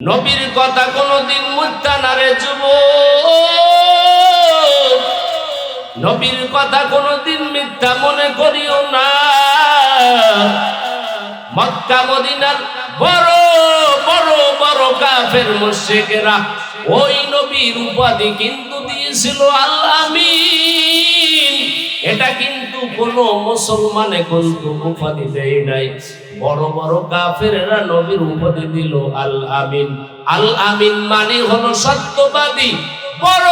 নবীর কথা কোনদিন মুত্তা না রে যুব নবীর কথা কোনদিন মিথ্যা মনে করিও না। মক্কা, মদিনার বড় বড় বড় কাফের মুশরিকেরা ওই নবীর উপাধি কিন্তু দিয়েছিল আল্লাহ এটা কিন্তু কোন মুসলমানে কিন্তু উপাধি দেয় নাই। বড় বড় কাফেরেরা নবীর উপাধি দিল আল আমিন। আল আমিন মানে হলো সত্যবাদী। বড়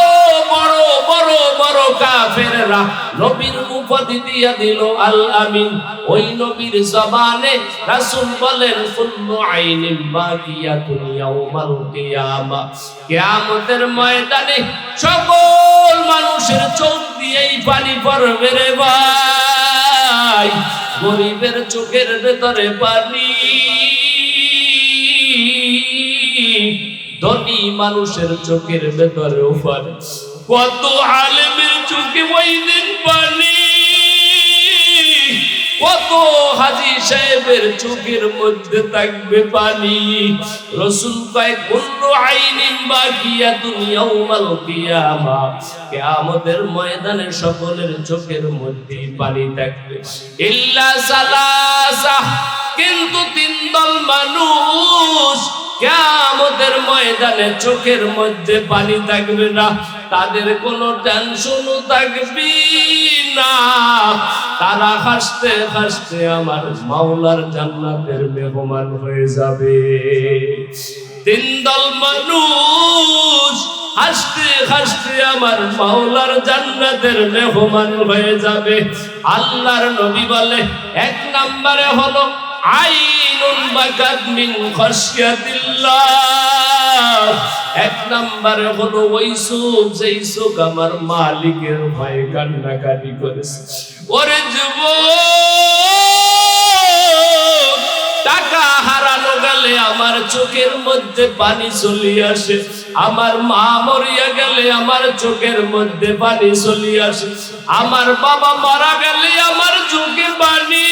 বড় বড় বড় কাফেররা নবীর উপাধি দিয়া দিল আল আমিন। ওই নবীর জবানে রাসূল বলেন, কুল্লু আইনিন বাকিয়াতুন ইয়াউমাল কিয়ামা। কিয়ামতের ময়দানে সকল মানুষের চোখ দিয়েই পানি পড়বে রে ভাই। গরিবের চোখের ভেতরে পানি। ধনী মানুষের চোখের ভেতরেও পানি কত আলেমের চোখে ওই দিন পানি। কত হাজি সাহেবের চোখের মধ্যে থাকবে পানি। রসুল কয়, কুল্লু আইনিন বাকিয়াতুন ইয়াউমাল কিয়ামা। কিয়ামতের ময়দানে সকলের চোখের মধ্যে পানি থাকবে। ইল্লা সালাসা, কিন্তু তিন দল মানুষ কিয়ামতের ময়দানে চোখের মধ্যে পানি থাকবে না, তাদের কোনো টেনশনও থাকবে না। তারা হাসতে হাসতে আমার মাওলার জান্নাতের মেহমান হয়ে যাবে। তিন দল মানুষ হাসতে হাসতে আমার মাওলার জান্নাতের মেহমান হয়ে যাবে। আল্লাহর নবী বলে, এক নম্বরে হলো আইনুন বাকাত মিন খাশিয়াতিল্লাহ। এক নম্বরে হলো ওই চোখ যেই চোখ আমার মালিকের ভয়ে কান্নাকাটি করেছে। ওরে যুব টাকা হারানো গেলে আমার চোখের মধ্যে পানি চলে আসে। আমার মা মরিয়া গেলে আমার চোখের মধ্যে পানি চলে আসে। আমার বাবা মারা গেলে আমার চোখে পানি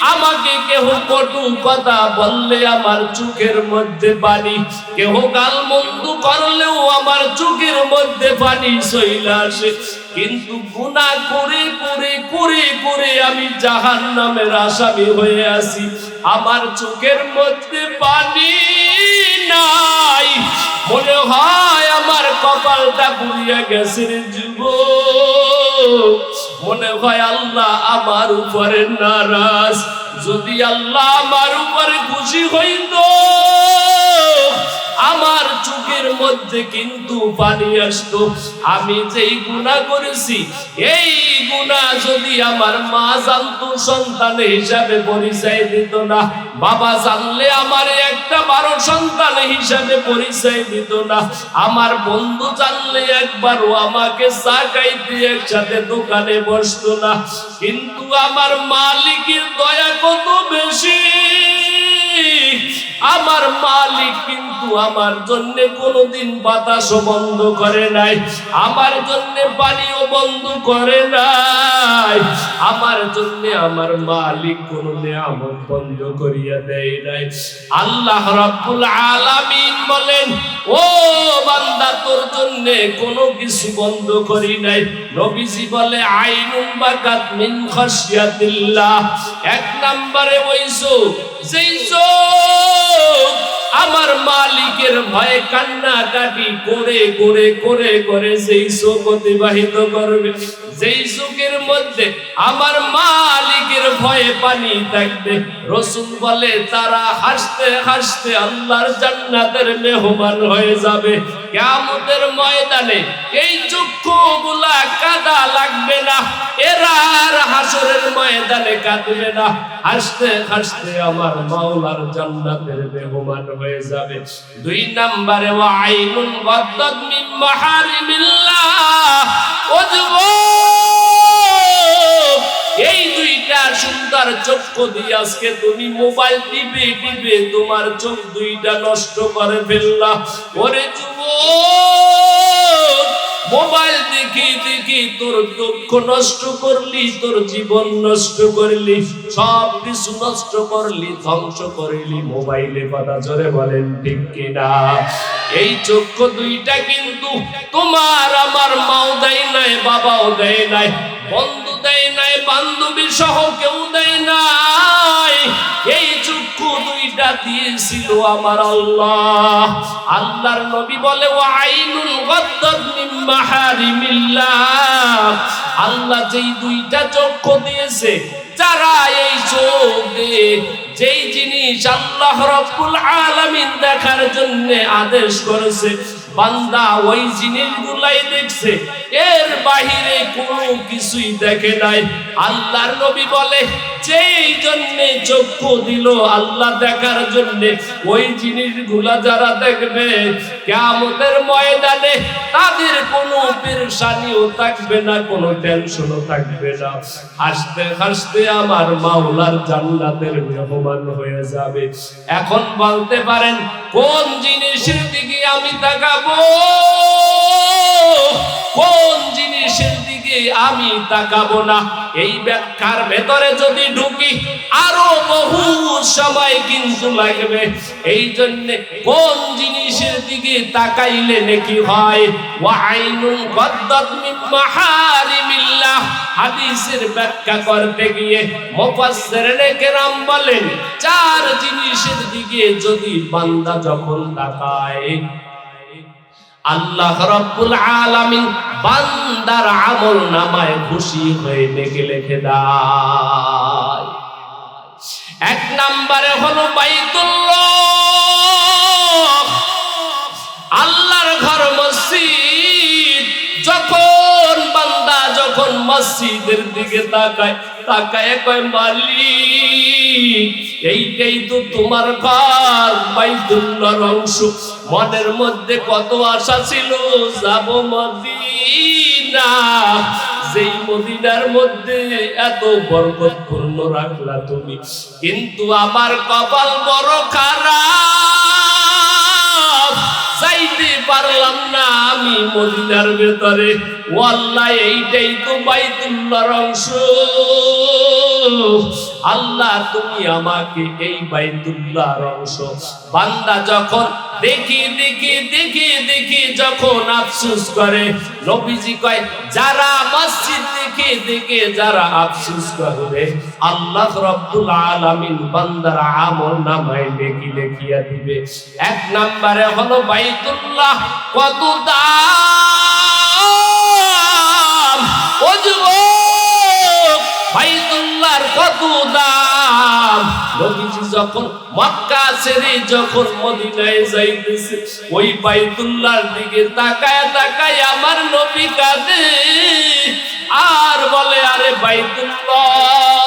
আমাকে কেহ কটু কথা বললে আমার চোখের মধ্যে পানি। কেহ গাল মন্দ করলেও আমার চোখের মধ্যে পানি চইলা আসে। কিন্তু গুনাহ করে করে করে করে আমি জাহান নামের আসামি হয়ে আছি। আমার চোখের মধ্যে পানি নাই। মনে হয় আমার কপালটা পুড়িয়া গেছে রে যুবক। মনে হয় আল্লাহ আমার উপরে নারাজ। যদি আল্লাহ আমার উপরে খুশি হইত চোখের মধ্যে কিন্তু পানি আসতো আমি যেই গুণা করেছি, এই গুণা যদি আমার মা জানতো, সন্তান হিসাবে পরিচয় দিত না। বাবা জানলে আমার একটা বারো সন্তান হিসাবে পরিচয় দিত না। আমার বন্ধু জানলে একবারও আমাকে চা খাইতে একসাথে দোকানে বসতো না। কিন্তু আমার মালিকের দয়া কত বেশি? আমার মালিক কিন্তু আমার জন্য কোনোদিন বাতাস বন্ধ করে নাই। আমার জন্য পানিও বন্ধ করে নাই। আমার জন্য আমার মালিক কোনো নিয়ামত বন্ধ করিয়া দেয় নাই। আল্লাহ রাব্বুল আলামিন বলেন, ও বান্দা, তোর জন্য কোনো কিছু বন্ধ করি নাই। নবীজি বলে আইনুন বাকাত মিন খাশিয়াতিল্লাহ। এক নম্বরে ওইসো যেই চোখ আমার মালিকের ভয়ে কান্নাকাটি করে করে করে করে সেই চোখ অতিবাহিত করবে। যেই চোখের মধ্যে আমার মালিকের ভয়ে পানি থাকবে। রসুল বলে, তারা হাসতে হাসতে আল্লাহর জান্নাতের মেহমান হয়ে যাবে। কেমতের ময়দানে এই চক্ষু গুলা কাদা লাগবে না। এরা আর হাসরের ময়দানে কাঁদবে না। হাসতে হাসতে আমার মাওলার জান্নাতের মেহমান হয়ে যাবে। দুই নম্বরে ওয়া আইনুন গদ্দাত মিন মাহারিমিল্লাহ। ও এই দুইটা সুন্দর চক্ষু দিয়ে আজকে তুমি মোবাইল টিপে টিপে তোমার চোখ দুইটা নষ্ট করে ফেললা। ওরে যুবক! মোবাইল দেখি দেখি, তোর দুঃখ নষ্ট করলি, তোর জীবন নষ্ট করলি, সব কিছু নষ্ট করলি, ধ্বংস করলি, মোবাইলে কথা জোরে বলেন, ঠিক কিনা? এই চক্ষু দুইটা কিন্তু তোমার, আমার মাও দেয় নাই, বাবাও দেয় নাই, বন্ধু দেয় নাই, বান্ধবী সহ কেউ দেয় এই দিয়েছিল আমার আল্লাহ। আল্লাহর নবী বলে ও আইনুল আল্লাহ যেই দুইটা চক্ষু দিয়েছে, যারা এই চোখ যেই জিনিস আল্লাহ রব্বুল আলামিন দেখার জন্য আদেশ করেছে বান্দা ওই জিনিসগুলাই দেখছে। এর বাহিরে কোনো কিছুই দেখে নাই। আল্লাহর নবী বলে, যেই জন্য চক্ষু দিল আল্লাহ দেখার জন্য, ওই জিনিসগুলা যারা দেখবে, কিয়ামতের ময়দানে তাদের কোনো পেরেশানিও থাকবে না, কোনো টেনশনও থাকবে না। হাসতে হাসতে আমার মাওলার জান্নাতের মেহমান হয়ে যাবে। এখন বলতে পারেন, কোন জিনিসের দিকে আমি তাকাবো? কোন জিনিসের দিকে আমি তাকাবো না? এই ব্যাখ্যার ভেতরে যদি ঢুকি, আরও বহু কিন্তু লাগবে। এই জন্য কোন জিনিসের দিকে তাকাইলে নাকি হয়? হাদিসের ব্যাখ্যা করতে গিয়ে মুফাসসিরিনে কেরাম বলেন, চার জিনিসের দিকে যদি বান্দা যখন তাকায় আল্লাহ রব্বুল আলামিন বান্দার আমল নামায় খুশি হয়ে দেখে লেখে দেয়। এক নম্বরে হলো বাইতুল্লাহ। আল্লাহর মসজিদের দিকে তাকায় তাকায় কয়, মালিক, এইটাই তো তোমার ঘর বাইতুল্লাহর অংশ। মনের মধ্যে কত আশা ছিল, যাব মদিনা। যেই মদিনার মধ্যে এত বরকতপূর্ণ রাখলা তুমি। কিন্তু আমার কপাল বড় খারাপ। পারলাম না আমি মদিনার ভেতরে। ওয়াল্লাহ এইটাই তো বাইতুল্লাহর অংশ। আল্লাহ, তুমি আমাকে এই বাইতুল্লাহর অংশ। বান্দা যখন দেখি দেখি দেখি দেখি যখন আফসোস করে, নবীজি কয়, যারা মসজিদ দেখে দেখে যারা আফসোস করবে আল্লাহ রব্বুল আলামিন বান্দার আমল নামায় লেখি, লেখিয়া দিবে। এক নম্বরে হলো বাইতুল্লাহ, কত দাম? দাম যখন ছেড়ে যখন ওই দিকে তাকায় তাকায় আমার আর বলে আরে বাইতুল্লাহ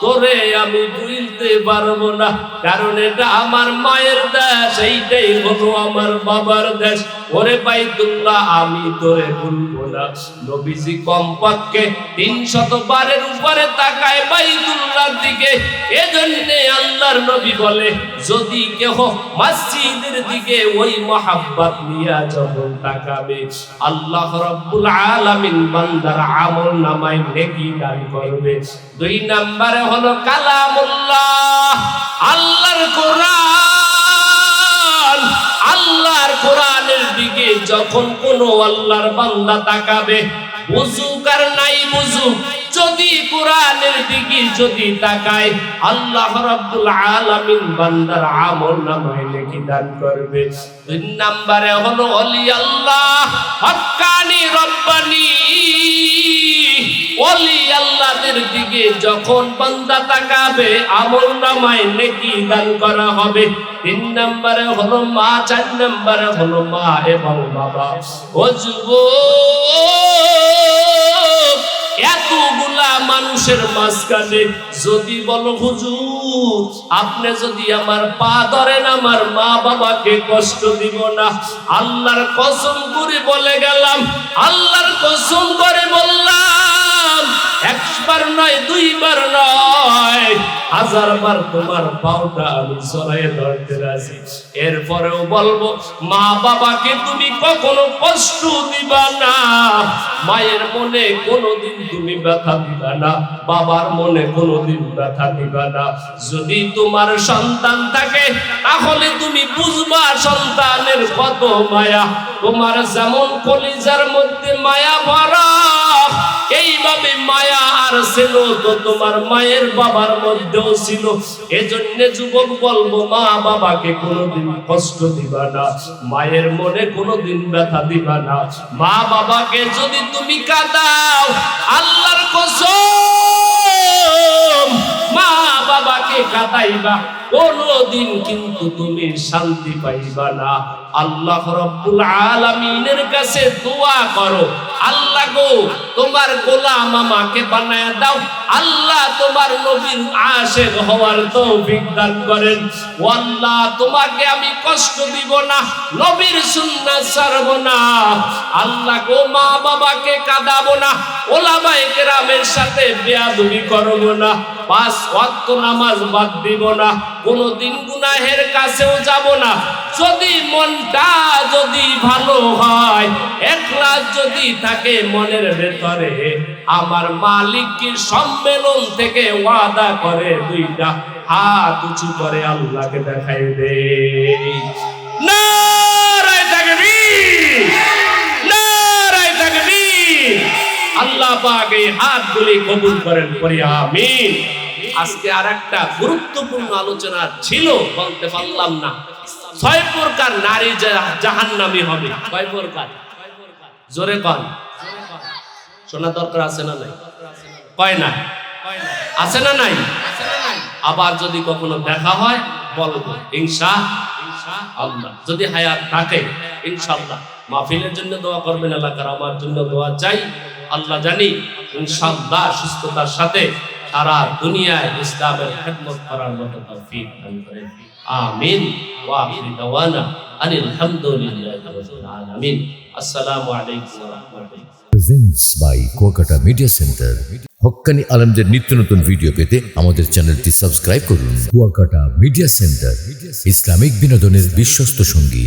তোরে আমি ভুলতে পারব না। কারণ এটা আমার মায়ের দেশ, এইটাই হলো আমার বাবার দেশ। ওরে বাইতুল্লাহ, আমি তোরে ভুলবো না। নবীজি কমপক্ষে তিনশত বারের উপরে তাকায় পাই বাইতুল্লাহর দিকে। এজন্য আল্লাহর নবী বলে, যদি কেহ মসজিদের দিকে ওই মহাব্বত নিয়া যখন তাকাবে, আল্লাহ রব্বুল আলামিন বান্দার আমল নামায় নেকি দান করবে। দুই নম্বরে হলো কালামুল্লাহ, আল্লাহর কোরআন। আল্লাহর কোরআনের দিকে যখন কোন আল্লাহর বান্দা তাকাবে বুঝুক আর নাই বুঝুক যদি কোরআনের দিকে যদি তাকায়, আল্লাহ রাব্বুল আলামিন বান্দার আমল নামায় লিখে দান করবে। দুই নম্বরে হলো, অলি আল্লাহ হক্কানি রব্বানি। অলি আল্লাহদের দিকে যখন বান্দা তাকাবে, আমল নামায় নেকি দান করা হবে। তিন নম্বরে হলো, মা। চার নম্বরে হলো, মা এবং বাবা। ও যুবক এতগুলা মানুষের মাঝখানে যদি বলো, হুজুর, আপনি যদি আমার পা ধরেন, আমার মা বাবাকে কষ্ট দিব না। আল্লাহর কসম করে বলে গেলাম, আল্লাহর কসম করে বললাম, একবার নয়, দুইবার নয়। হাজারবার তোমার পাওটা আমি সরাই ধরতে রাজি। এরপরেও বলব, মা বাবাকে তুমি কখনো কষ্ট দিবা না। মায়ের মনে কোনোদিন তুমি ব্যথা দিবা না, বাবার মনে কোনোদিন ব্যথা দিবা না। যদি তোমার সন্তান থাকে, তাহলে তুমি বুঝবা সন্তানের কত মায়া। তোমার যেমন কলিজার মধ্যে মায়া ভরা এইভাবে মায়া আর ছিল তো তোমার মায়ের বাবার মধ্যেও ছিল। এজন্য যুবক বলব, মা বাবাকে কোনোদিন কষ্ট দিবা না, মায়ের মনে কোনোদিন ব্যথা দিবা না। মা বাবাকে যদি তুমি কাঁদাও, আল্লাহর কসম, মা বাবাকে কাঁদাইবা। কোনদিন কিন্তু তুমি শান্তি পাইবা না। আল্লাহ রব্বুল আলামিনের কাছে দোয়া করো। আল্লাহ গো, তোমার গোলাম আমাকে বানায় দাও। আল্লাহ তোমার নবীর আশেক হওয়ার তৌফিক দান করেন। ও আল্লাহ, তোমাকে আমি কষ্ট দিব না, নবীর সুন্নাত ছাড়বো না। আল্লাহ গো, মা বাবাকে কাঁদাবো না, ওলামায়ে কেরামের সাথে বেয়াদবি করব না। পাঁচ ওয়াক্ত নামাজ বাদ দিব না। কোনোদিন গুনাহের কাছেও যাব না। যদি মনটা যদি ভালো হয় একলাস যদি থাকে মনের ভেতরে, আমার মালিকের সম্মেলন থেকে ওয়াদা করে দুইটা হাত উঁচু করে আল্লাহকে দেখাই দে? তাকবীর! আল্লাহ পাক এই হাতগুলি কবুল করেন করি আমিন। আজকে আর একটা গুরুত্বপূর্ণ আলোচনা ছিল, বলতে পারলাম না। ছয় প্রকার নারী জাহান্নামী হবে। কয় প্রকার? জোরে কন। শোনা দরকার আছে না নাই? কয় না? আছে না নাই? আবার যদি কখনো দেখা হয়, বলব, ইনশা আল্লাহ। যদি হায়াত থাকে, ইনশাআল্লাহ। মাহফিলের জন্য দোয়া করবেন, এলাকার আমার জন্য দোয়া চাই। আল্লাহ জানি, ইনশাআল্লাহ সুস্থতার সাথে সারা দুনিয়ায় ইসলামের খেদমত করার মতো তৌফিক দান করেন আমিন। ওয়া আখির দাওয়ানা আনিল হামদুলিল্লাহি রাব্বিল আলামিন। আসসালামু আলাইকুম ওয়া রাহমাতুল্লাহ। Presents by Kuakata media centre হক্কানি আলমদের নিত্য নতুন ভিডিও পেতে আমাদের চ্যানেলটি সাবস্ক্রাইব করুন। কুয়াকাটা মিডিয়া সেন্টার ইসলামিক বিনোদনের বিশ্বস্ত সঙ্গী।